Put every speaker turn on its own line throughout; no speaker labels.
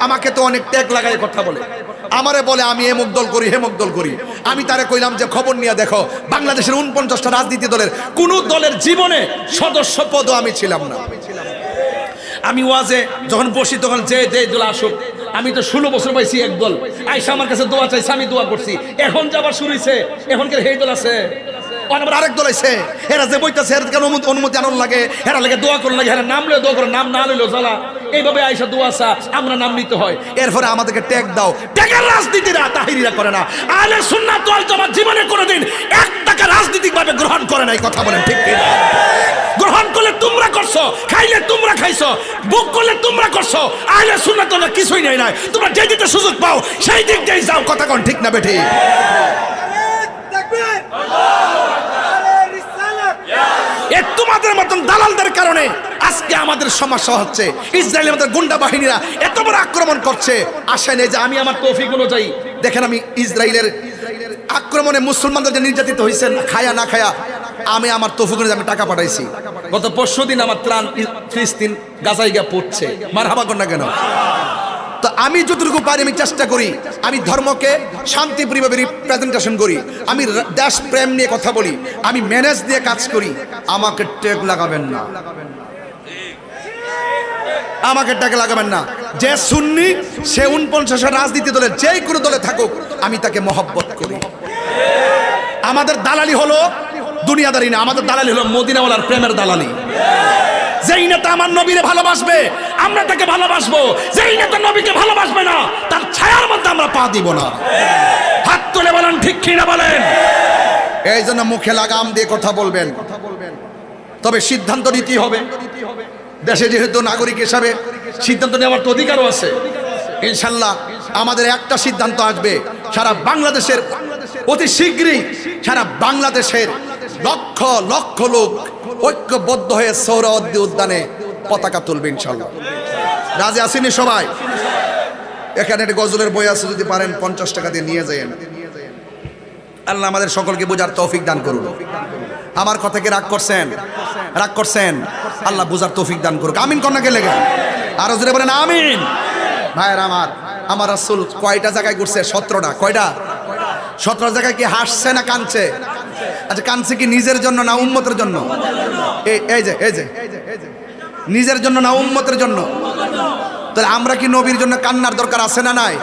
আমাকে তো অনেক ট্যাগ লাগাই কথা বলে। আমারে বলে, আমি এমুক দল করি হেমুক দল করি। আমি তারে কইলাম যে, খবর নিয়ে দেখো, বাংলাদেশের উনপঞ্চাশটা রাজনীতি দলের, কোন দলের জীবনে সদস্য পদও আমি ছিলাম না। আমি ওয়াজে যখন বসি, তখন যে যে দল আসুক, আমি তো ষোলো বছর পাইছি এক দল। আইসা আমার কাছে দোয়া চাইছে, আমি দোয়া করছি। এখন যাবার হয়েছে এখন কে সেই দল আছে। আরেক দল আছে এরা যে বইতাছে কেন অনুমতি- আনার লাগে, হেরা লাগে দোয়া করুন লাগে এরা নাম লয়ে দোয়া করে নাম না লইলো জ্বালা। এইভাবে আয়সা দুয়াশা আমরা নাম নিতে হয়। এরপরে আমাদেরকে ট্যাগ দাও। ট্যাগের রাজনীতিরা তাহিরিরা করে না। আলে শুননা তো তোমার জীবনে কোনোদিন এক টাকা রাজনীতিকভাবে গ্রহণ করে নাই, কথা বলেন ঠিক গ্রহণ করলে তোমরা করছ, খাইলে তোমরা খাইছো বুক করলে তোমরা করছ। আহলে সুন্নাত তোমরা কিছুই নাই নাই। তোমরা যে দিতে সুযোগ পাও, সেই দিক দিয়ে যাও, কথা কোন ঠিক না বেঠি? এ তোমাদের মতন দালালদের কারণে আজকে আমাদের সমস্যা হচ্ছে। ইসরায়েল আমাদের গুন্ডা বাহিনীরা এত বড় আক্রমণ করছে। আসেন এই যে আমি আমার তৌফিক অনুযায়ী দেখেন আমি ইসরায়েলের আক্রমণে মুসলমানদের যে নির্যাতিত হয়েছেন খায়া না খায়া, আমি আমার তৌফিক অনুযায়ী আমি টাকা পাঠাইছি। গত পরশু দিন আমার ত্রাণ ফিলিস্তিন গাজাই গিয়া পড়ছে। মার হাবা না কেন? তো আমি যতটুকু পারি, আমি চেষ্টা করি। আমি ধর্মকে শান্তিপ্রিয়ভাবে রিপ্রেজেন্টেশন করি। আমি দেশ প্রেম নিয়ে কথা বলি। আমি ম্যানেজ দিয়ে কাজ করি। আমাকে টেক লাগাবেন না। আমাকে টাকা লাগাবেন না। যে সুন্নি, সে উনপঞ্চাশ রাজনীতি দলে যেই কোনো দলে থাকুক, আমি তাকে মহব্বত করি। আমাদের দালালি হলো দুনিয়াদারি না। আমাদের দালালি হলো মদিনাওয়ালার প্রেমের দালালি। যেই নেতা আমার নবীরে ভালোবাসবে, আমরা তাকে ভালোবাসবো। যেই নেতা নবীকে ভালোবাসবে না, তার ছায়ার মধ্যে আমরা পা দিব না। হাত তুলে বলেন, ঠিক কিনা বলেন? এই জন্য মুখে লাগাম দিয়ে কথা বলবেন। তবে সিদ্ধান্ত নিতেই হবে। দেশে যেহেতু নাগরিক হিসাবে সিদ্ধান্ত নেওয়ার তো অধিকারও আছে। ইনশাল্লাহ আমাদের একটা সিদ্ধান্ত আসবে, সারা বাংলাদেশের অতি শীঘ্রই সারা বাংলাদেশের লক্ষ লক্ষ লোক ঐক্যবদ্ধ হয়ে সৌরদ্দি উদ্যানে পতাকা তুলবে ইনশাল্লাহ রাজে আসেনি সবাই? এখানে একটা গজলের বই আছে, যদি পারেন পঞ্চাশ টাকা দিয়ে নিয়ে যাবেন আল্লাহ আমাদের সকলকে বোঝার তৌফিক দান করুন। আমার কথাকে রাগ করছেন? রাগ করছেন? আল্লাহ বোঝার তৌফিক দান করুক। আমিন কন্যাকে লেগে? আরও জোরে বলেন, আমিন। ভাইয়ের আমার আমার রাসূল কয়টা জায়গায় ঘুরছে? সতেরোটা। কয়টা? সতেরো জায়গায় কি হাসছে না কানছে আচ্ছা কানছে কি নিজের জন্য না উন্মতের জন্য? এই এই যে এই যে। নিজের জন্য না উম্মতের জন্য। তাহলে আমরা কি নবীর জন্য কান্নার দরকার আছে না নাই?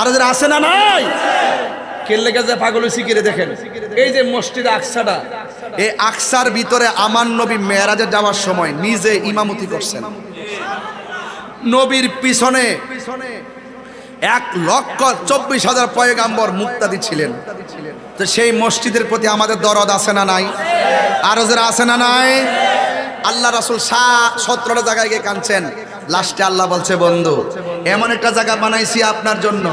আর যারা আছে না নাই? কেল্লে গেছে পাগল শিখিরে দেখেন? এই যে মসজিদ আকসাটা। এই আকসার ভিতরে আমার নবী মেয়েরাজে যাওয়ার সময় নিজে ইমামতি করছেন। নবীর পিছনে পিছনে এক লক্ষ চব্বিশ হাজার পয়গাম্বর মুক্তাদি ছিলেন। তো সেই মসজিদের প্রতি আমাদের দরদ আছে না নাই? আরও যারা আছে না নাই? আল্লাহ রাসুল সতেরোটা জায়গায় গিয়ে কাঁদছেন। লাস্টে আল্লাহ বলছে, বন্ধু, এমন একটা জায়গা বানাইছি আপনার জন্য।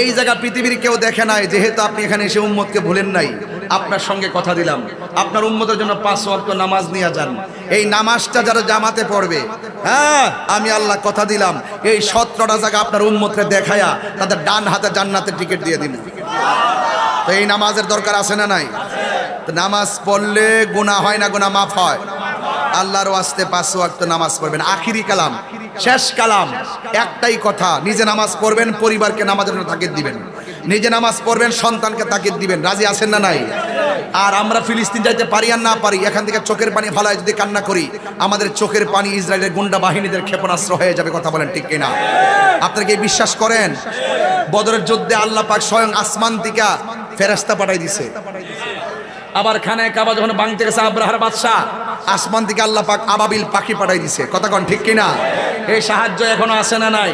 এই জায়গা পৃথিবীর কেউ দেখে নাই, যেহেতু আপনি এখানে এসে উম্মতকে ভুলেন নাই। আপনার সঙ্গে কথা দিলাম। আপনার উম্মতের জন্য পাঁচ ওয়াক্ত নামাজ নিয়ে যান। এই নামাজটা যারা জামাতে পড়বে হ্যাঁ আমি আল্লাহ কথা দিলাম, এই সতেরোটা জায়গা আপনার উম্মতকে দেখায়া তাদের ডান হাতে জান্নাতের টিকিট দিয়ে দিন। তো এই নামাজের দরকার আছে না নাই? নামাজ পড়লে গুনাহ হয় না, গুনাহ মাফ হয়? আল্লাহর ওয়াস্তে পাঁচ ওয়াক্ত নামাজ পড়বেন। আখিরি কালাম, শেষ কালাম, একটাই কথা, নিজে নামাজ পড়বেন, পরিবারকে নামাজের জন্য তাকিদ দিবেন। নিজে নামাজ পড়বেন, সন্তানকে তাকিদ দিবেন। রাজি আছেন না নাই? আর আমরা ফিলিস্তিন যাইতে পারি আর না পারি, এখান থেকে চোখের পানি ফালায় যদি কান্না করি, আমাদের চোখের পানি ইসরায়েলের গুন্ডা বাহিনীদের ক্ষেপণাস্ত্র হয়ে যাবে, কথা বলেন ঠিক কিনা? আপনারা কি বিশ্বাস করেন? বদরের যুদ্ধে আল্লাহ পাক স্বয়ং আসমান থেকে ফেরেস্তা পাঠাই দিছে। আবার খানে কাবা যখন বাংতে গেছে আব্রাহার বাদশাহ, আসমান থেকে আল্লাহ পাক আবাবিল পাখি পাঠাই দিছে, কথা কন ঠিক কিনা? এই সাহায্য এখনও আসে না নাই?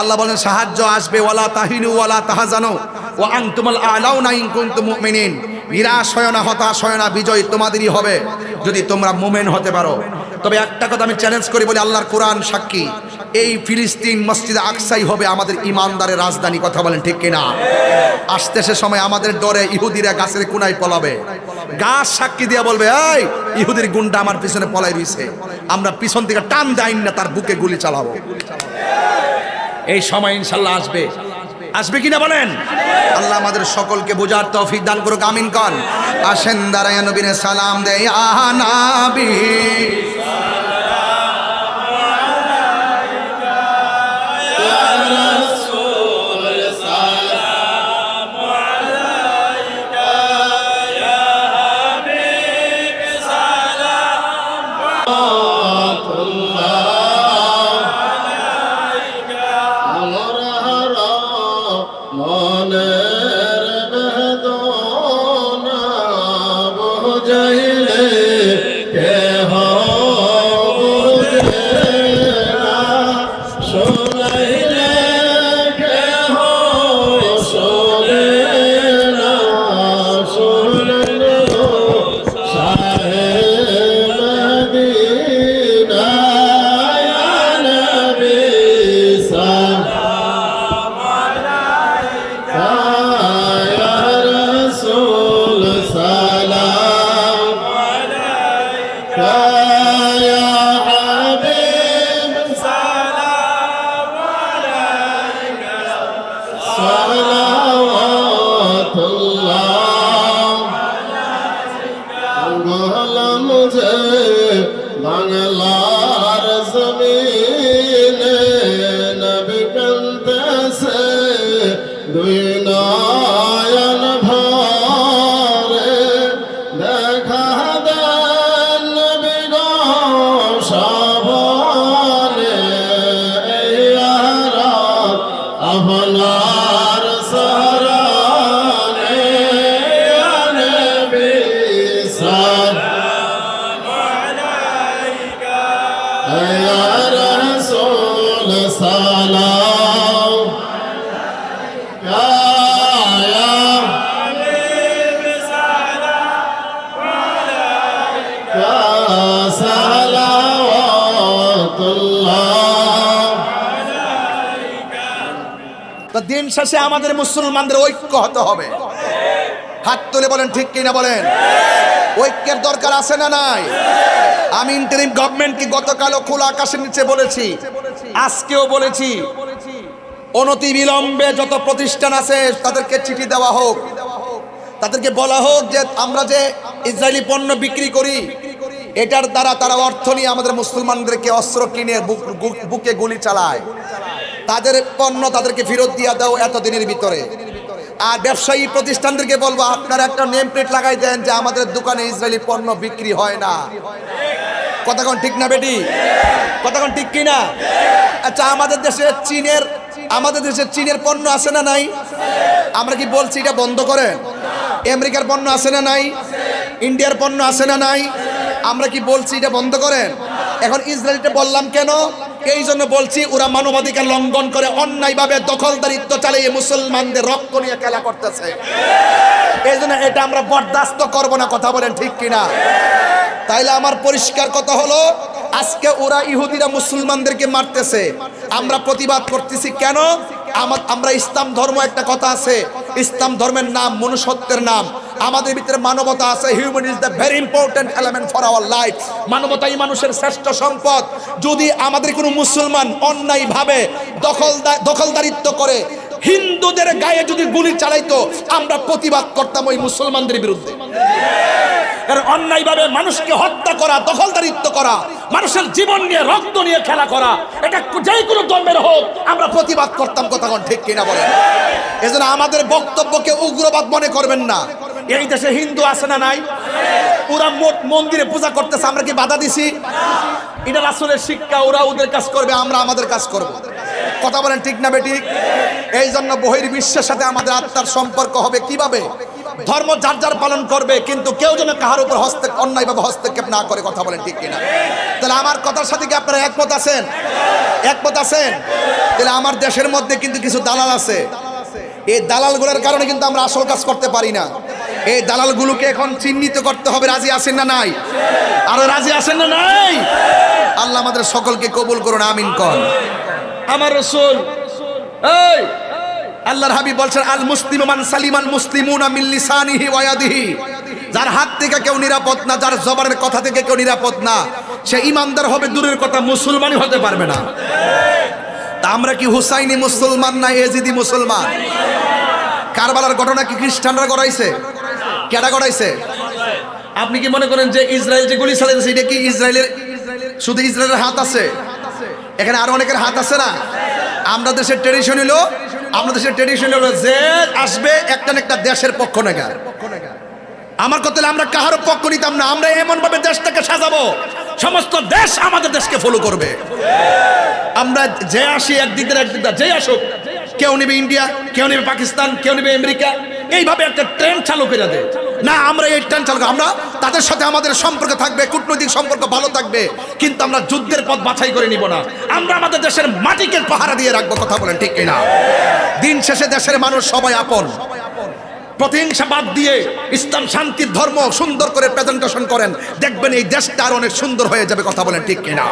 আল্লাহ বলেন, সাহায্য আসবে, ওয়ালা তাহিনু, ওয়ালা তাহাজানো ও আনতুমাল আলাউনা ইন কুনতুম মুমিনিন। নিরাশ হয় না হতাশ হয় না বিজয় তোমাদেরই হবে যদি তোমরা মুমেন হতে পারো। তবে একটা কথা আমি চ্যালেঞ্জ করি বলি, আল্লাহর কোরআন সাক্ষী, এই ফিলিস্তিন মসজিদে আকসাই হবে আমাদের ইমানদারের রাজধানী, কথা বলেন ঠিক কিনা? আসতে সে সময় আমাদের ডরে ইহুদিরা গাছের কোনায় পলাবে। গাছ সাক্ষী দিয়ে বলবে, এই, ইহুদির গুন্ডা আমার পিছনে পলাই রইছে। আমরা পিছন থেকে টান দেয় না, তার বুকে গুলি চালাবো। এই সময় ইনশাল্লাহ আসবে। আসবে কিনা বলেন? আল্লাহ আমাদের সকলকে বোঝার তৌফিক দান করুক, আমিন কন। আসেন দাঁড়ায় নবীনে সালাম দেয় আনাবি
Hello. দিন
শেষে আমাদের মুসলমানদের ঐক্য হতে হবে। হাত তুলে বলেন ঠিক কিনা বলেন? ঐক্যের দরকার আছে না নাই? আমি ইন্টারিম গভর্নমেন্টকে গতকালও খোলা আকাশের নিচে বলেছি, আজকেও বলেছি অনতি বিলম্বে যত প্রতিষ্ঠান আছে তাদেরকে চিঠি দেওয়া হোক, তাদেরকে বলা হোক যে আমরা যে ইসরায়েলি পণ্য বিক্রি করি, এটার দ্বারা তারা অর্থ নিয়ে আমাদের মুসলমানদেরকে অস্ত্র কিনে বুক- গুলি চালায়। তাদের পণ্য তাদেরকে ফেরত দিয়ে দাও এতদিনের ভিতরে। আর ব্যবসায়ী প্রতিষ্ঠানদেরকে বলব, আপনারা একটা নেম প্লেট লাগাই দেন যে আমাদের দোকানে ইসরায়েলি পণ্য বিক্রি হয় না। কতক্ষণ ঠিক না বেটি? কতক্ষণ ঠিক কি না আচ্ছা আমাদের দেশে চীনের, আমাদের দেশে চীনের পণ্য আছে না নাই? আমরা কি বলছি এটা বন্ধ করেন? আমেরিকার পণ্য আছে না নাই? ইন্ডিয়ার পণ্য আছে না নাই? আমরা কি বলছি এটা বন্ধ করেন? এখন ইসরায়েলটা বললাম কেন? এই জন্য বলছি, ওরা মানবাধিকার লঙ্ঘন করে, অন্যায়ভাবে দখলদারিত্ব চালিয়ে মুসলমানদের রক্ত নিয়ে খেলা করতেছে। এই জন্য এটা আমরা বরদাস্ত করব না, কথা বলেন ঠিক কিনা? তাইলে আমার পরিষ্কার কথা হলো, আজকে ওরা ইহুদিরা মুসলমানদেরকে মারতেছে। আমরা প্রতিবাদ করতেছি, কেন? আমা- আমরা ইসলাম ধর্ম একটা কথা আছে। ইসলাম ধর্মের নাম মনুষ্যত্বের নাম। আমাদের ভিতরে মানবতা আছে। Human is the very important element for our life মানবতাই মানুষের শ্রেষ্ঠ সম্পদ। যদি আমাদের কোনো মুসলমান অন্যায়ভাবে দখলদার দখলদারিত্ব করে, হিন্দুদের গায়ে যদি গুলি চালাইতো, আমরা প্রতিবাদ করতাম ওই মুসলমানদের বিরুদ্ধে। অন্যায়ভাবে মানুষকে হত্যা করা, দখলদারিত্ব করা, মানুষের জীবন নিয়ে রক্ত নিয়ে খেলা করা, এটা যে কোনো ধর্মের হোক, আমরা প্রতিবাদ করতাম, কথা ঠিক কিনা বলেন। এজন্য আমাদের বক্তব্যকে উগ্রবাদ মনে করবেন না। এই দেশে হিন্দু আছে না নাই? ওরা মন্দিরে পূজা করতেছে, আমরা কি বাধা দিছি? এটা রাসুলের শিক্ষা, ওরা ওদের কাজ করবে, আমরা আমাদের কাজ করব। কথা বলেন ঠিক না বেটি এই জন্য বহির বিশ্বের সাথে আমাদের আত্মার সম্পর্ক হবে কীভাবে? ধর্ম যার যার পালন করবে, কিন্তু কেউ যেন কাহার উপর হস্তে অন্যায়ভাবে হস্তক্ষেপ না করে, কথা বলেন ঠিক কিনা? তাহলে আমার কথার সাথে কি আপনারা একমত আছেন? একমত আছেন? তাহলে আমার দেশের মধ্যে কিন্তু কিছু দালাল আছে। এই দালালগুলোর কারণে কিন্তু আমরা আসল কাজ করতে পারি না। এই দালালগুলোকে এখন চিহ্নিত করতে হবে, রাজি আছেন না নাই? আরও রাজি আছেন না নাই? আল্লাহ আমাদের সকলকে কবুল করুন, আমিন কর আমার রসুল আল্লাহর হাবিব বলছেন, আল মুসলিম মান সালিমান মুসলিমুনা মিন লিসানিহি ওয়া ইয়াদিহি। যার হাত থেকে কেউ নিরাপদ না, যার জবানের কথা থেকে কেউ নিরাপদ না, সে ইমানদার হবে, দূরের কথা মুসলমানই হতে পারবে না। তা আমরা কি হুসাইনি মুসলমান না এজিদি মুসলমান? কারবালার ঘটনা কি খ্রিস্টানরা করাইছে কেডা আপনি কি মনে করেন যে ইসরায়েল যে গুলি চালাইছে এটা কি ইসরায়েলের শুধু ইসরায়েলের হাত আছে? এখানে আরও অনেকের হাত আছে না? আমরা দেশের ট্রেডিশন হলো আমরা দেশের ট্রেডিশন হলো যে আসবে একটা একটা দেশের পক্ষ নেগা আমার কথা আমরা কাহারও পক্ষ নিতাম না, আমরা এমন ভাবে দেশটাকে সাজাবো। সমস্ত দেশ আমাদের দেশকে ফলো করবে। আমরা যে আসি একদিক দিয়ে একদিক দিয়ে, যে আসুক, কেউ নেবে ইন্ডিয়া, কেউ নেবে পাকিস্তান, কেউ নেবে আমেরিকা এইভাবে একটা ট্রেন চালু করে দেয় না, আমরা এই ট্রেন চালু আমরা তাদের সাথে আমাদের সম্পর্ক থাকবে, কূটনৈতিক সম্পর্ক ভালো থাকবে, কিন্তু আমরা যুদ্ধের পথ বাছাই করে নিব না। আমরা আমাদের দেশের মাটিকে পাহারা দিয়ে রাখব, কথা বলেন ঠিক কিনা? দিন শেষে দেশের মানুষ সবাই আপন। প্রতিহিংসা বাদ দিয়ে ইসলাম শান্তির ধর্ম সুন্দর করে প্রেজেন্টেশন করেন। দেখবেন এই দেশটা আর অনেক সুন্দর হয়ে যাবে, কথা বলেন ঠিক কিনা?